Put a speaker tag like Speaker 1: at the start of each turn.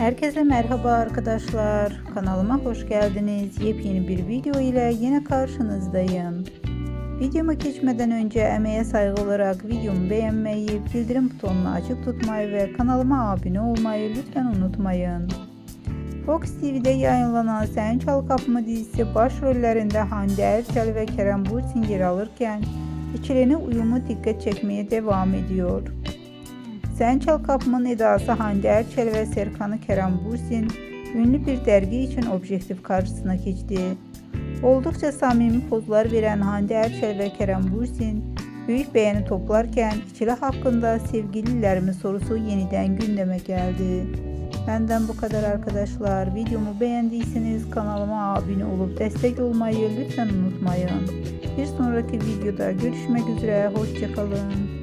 Speaker 1: Herkese merhaba arkadaşlar. Kanalıma hoş geldiniz. Yepyeni bir video ile yine karşınızdayım. Videoma geçmeden önce emeğe saygı olarak videomu beğenmeyi, bildirim butonunu açık tutmayı ve kanalıma abone olmayı lütfen unutmayın. Fox TV'de yayınlanan Sen Çal Kapımı dizisi başrollerinde Hande Erçel ve Kerem Bürsin yer alırken ikilinin uyumu dikkat çekmeye devam ediyor. Sen Çal Kapımın edası Hande Erçel ve Serkan'ı Kerem Bursin ünlü bir dergi için objektif karşısına geçti. Oldukça samimi pozlar veren Hande Erçel ve Kerem Bursin büyük beğeni toplarken ikili hakkında sevgililer mi sorusu yeniden gündeme geldi. Benden bu kadar arkadaşlar. Videomu beğendiyseniz kanalıma abone olup destek olmayı lütfen unutmayın. Bir sonraki videoda görüşmek üzere. Hoşçakalın.